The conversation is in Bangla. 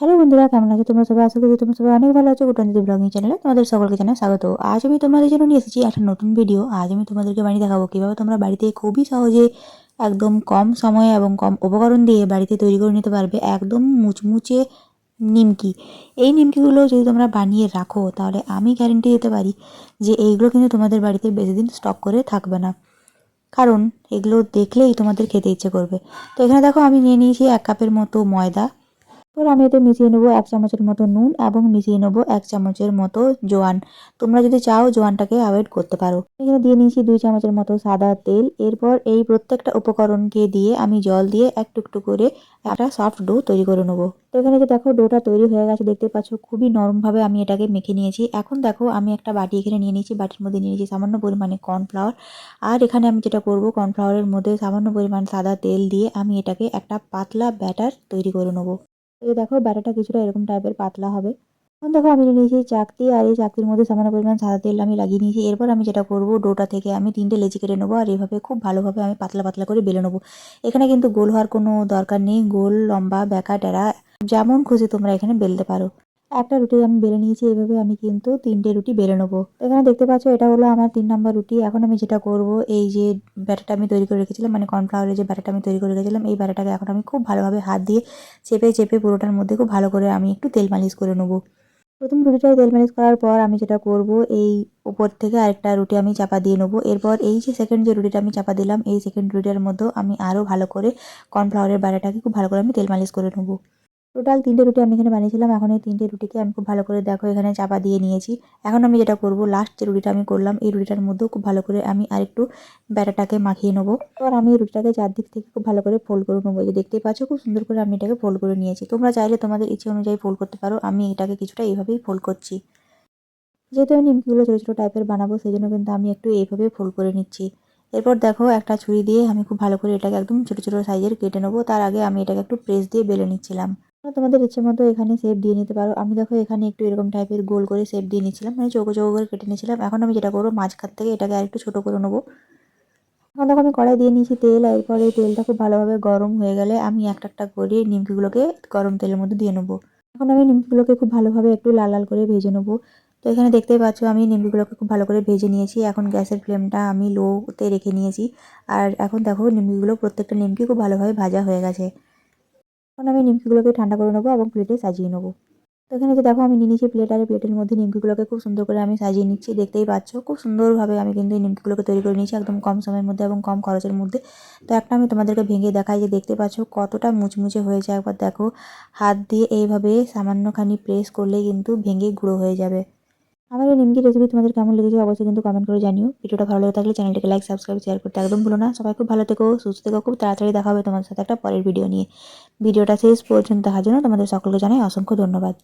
হ্যালো বন্ধুরা, কেমন আছে? তোমরা সবাই আশা করি তোমরা সবাই অনেক ভালো আছো। গুটানিদি ব্লগিং চ্যানেলে তোমাদের সকলকে জানাই স্বাগত। আজ আমি তোমাদের জন্য নিয়ে এসেছি একটা নতুন ভিডিও। আজ আমি তোমাদেরকে বানিয়ে দেখাবো কীভাবে তোমরা বাড়িতে খুবই সহজে একদম কম সময়ে এবং কম উপকরণ দিয়ে বাড়িতে তৈরি করে নিতে পারবে একদম মুচমুচে নিমকি। এই নিমকিগুলো যদি তোমরা বানিয়ে রাখো, তাহলে আমি গ্যারেন্টি দিতে পারি যে এইগুলো কিন্তু তোমাদের বাড়িতে বেশি দিন স্টক করে থাকবে না। কারণ এগুলো দেখলেই তোমাদের খেতে ইচ্ছে করবে। তো এখানে দেখো, আমি নিয়ে নিয়েছি এক কাপের মতো ময়দা। এবার আমি এতে মিশিয়ে নেব এক চামচের মতো নুন এবং মিশিয়ে নেব এক চামচের মতো জোয়ান। তোমরা যদি চাও জোয়ানটাকে অ্যাভয়েড করতে পারো। এখানে দিয়ে নিয়েছি দুই চামচের মতো সাদা তেল। এরপর এই প্রত্যেকটা উপকরণকে দিয়ে আমি জল দিয়ে একটু একটু করে একটা সফট ডো তৈরি করে নেব। তো এখানে যে দেখো ডোটা তৈরি হয়ে গেছে, দেখতে পাচ্ছ খুবই নরমভাবে আমি এটাকে মেখে নিয়েছি। এখন দেখো আমি একটা বাটি এখানে নিয়ে নিয়েছি। বাটির মধ্যে নিয়ে নিয়েছি সামান্য পরিমাণে কর্নফ্লাওয়ার আর এখানে আমি যেটা করব কর্নফ্লাওয়ারের মধ্যে সামান্য পরিমাণ সাদা তেল দিয়ে আমি এটাকে একটা পাতলা ব্যাটার তৈরি করে নেব। এই দেখো, ব্যাটাটা কিছুটা এরকম টাইপের পাতলা হবে। এখন দেখো, আমি নিয়ে নিয়েছি চাকতি, আর এই চাকতির মধ্যে সামান্য পরিমাণ সাদা তেল আমি লাগিয়ে নিয়েছি। এরপর আমি যেটা করব, ডোটা থেকে আমি তিনটে লেচি কেটে নেব, আর এভাবে খুব ভালোভাবে আমি পাতলা পাতলা করে বেলে নেব। এখানে কিন্তু গোল হওয়ার কোনো দরকার নেই। গোল, লম্বা ব্যাকা টেরা, যেমন খুশি তোমরা এখানে বেলতে পারো। একটা রুটি আমি বেলে নিয়েছি এইভাবে আমি কিন্তু তিনটে রুটি বেলে নেব। এখানে দেখতে পাচ্ছ, এটা হলো আমার তিন নম্বর রুটি। এখন আমি যেটা করব, এই যে ব্যাটারটা আমি তৈরি করে রেখেছিলাম মানে কর্নফ্লাওয়ারের যে ব্যাটারটা আমি তৈরি করে রেখেছিলাম, এই ব্যাটারটাকে এখন আমি খুব ভালোভাবে হাত দিয়ে চেপে চেপে পুরোটার মধ্যে খুব ভালো করে আমি একটু তেল মালিশ করে নেব। প্রথম রুটিটায় তেল মালিশ করার পর আমি যেটা করব, এই উপর থেকে আরেকটা রুটি আমি চাপা দিয়ে নেব। এরপর এই যে সেকেন্ড যে রুটিটা আমি চাপা দিলাম, এই সেকেন্ড রুটিটার মধ্যেও আমি আরও ভালো করে কর্নফ্লাওয়ারের ব্যাটারটাকে খুব ভালো করে আমি তেল মালিশ করে নেব। টোটাল তিনটে রুটি আমি এখানে বানিয়েছিলাম। এখন এই তিনটে রুটিকে আমি খুব ভালো করে দেখো, এখানে চাপা দিয়ে নিয়েছি। এখন আমি যেটা করব লাস্ট যে রুটিটা আমি করলাম, এই রুটিটার মধ্যেও খুব ভালো করে আমি আরেকটু ব্যাটাটাকে মাখিয়ে নেব। এবার আমি রুটিটাকে চারদিক থেকে খুব ভালো করে ফোল্ড করে নেব। যে দেখতেই পাচ্ছ, খুব সুন্দর করে আমি এটাকে ফোল্ড করে নিয়েছি। তোমরা চাইলে তোমাদের ইচ্ছে অনুযায়ী ফোল্ড করতে পারো। আমি এটাকে কিছুটা এইভাবেই ফোল্ড করছি। যেহেতু আমি নিমকিগুলো ছোটো ছোটো টাইপের বানাবো, সেই জন্য কিন্তু আমি একটু এইভাবে ফোল্ড করে নিচ্ছি। এরপর দেখো, একটা ছুরি দিয়ে আমি খুব ভালো করে এটাকে একদম ছোটো ছোটো সাইজের কেটে নেব। তার আগে আমি এটাকে একটু প্রেস দিয়ে বেলে নিচ্ছিলাম। তোমাদের ইচ্ছে মতো এখানে শেপ দিয়ে নিতে পারো। আমি দেখো এখানে একটু এরকম টাইপের গোল করে শেপ দিয়ে নিয়েছিলাম মানে চৌকো চৌকো করে কেটে নিয়েছিলাম। এখন আমি যেটা করব, মাঝখান থেকে এটাকে আরেকটু ছোটো করে নেব। এখন দেখো আমি কড়াই দিয়ে নিয়েছি তেল এরপরে তেলটা খুব ভালোভাবে গরম হয়ে গেলে আমি একটা একটা করে নিমকিগুলোকে গরম তেলের মধ্যে দিয়ে নেব। এখন আমি নিমকিগুলোকে খুব ভালোভাবে একটু লাল লাল করে ভেজে নেব। তো এখানে দেখতেই পাচ্ছ আমি নিমকিগুলোকে খুব ভালো করে ভেজে নিয়েছি। এখন গ্যাসের ফ্লেমটা আমি লোতে রেখে নিয়েছি। আর এখন দেখো নিমকিগুলো প্রত্যেকটা নিমকি খুব ভালোভাবে ভাজা হয়ে গেছে। এখন আমি নিমকিগুলোকে ঠান্ডা করে নেব এবং প্লেটে সাজিয়ে নেব। তো এখানে যে দেখো আমি নিয়ে নিয়েছি প্লেট আর প্লেটের মধ্যে নিমকিগুলোকে খুব সুন্দর করে আমি সাজিয়ে নিচ্ছি, দেখতেই পাচ্ছ। খুব সুন্দরভাবে আমি কিন্তু এই নিমকিগুলোকে তৈরি করে নিয়েছি একদম কম সময়ের মধ্যে এবং কম খরচের মধ্যে। তো একটা আমি তোমাদেরকে ভেঙে দেখাই যে দেখতে পাচ্ছ কতটা মুচমুচে হয়েছে। একবার দেখো, হাত দিয়ে এইভাবে সামান্যখানি প্রেস করলে কিন্তু ভেঙে গুঁড়ো হয়ে যাবে। আমার এই নিমকি রেসিপি তোমাদের কেমন লেগেছে অবশ্যই কিন্তু কমেন্ট করে জানিও। ভিডিওটা ভালো লেগে থাকলে চ্যানেলটিকে লাইক সাবস্ক্রাইব শেয়ার করতে একদম ভুলো না। সবাই খুব ভালো থেকো, সুস্থ থেকো। খুব তাড়াতাড়ি দেখা হবে তোমাদের সাথে একটা পরের ভিডিও নিয়ে। ভিডিওটা শেষ পর্যন্ত দেখার জন্য তোমাদের সকলকে জানাই অসংখ্য ধন্যবাদ।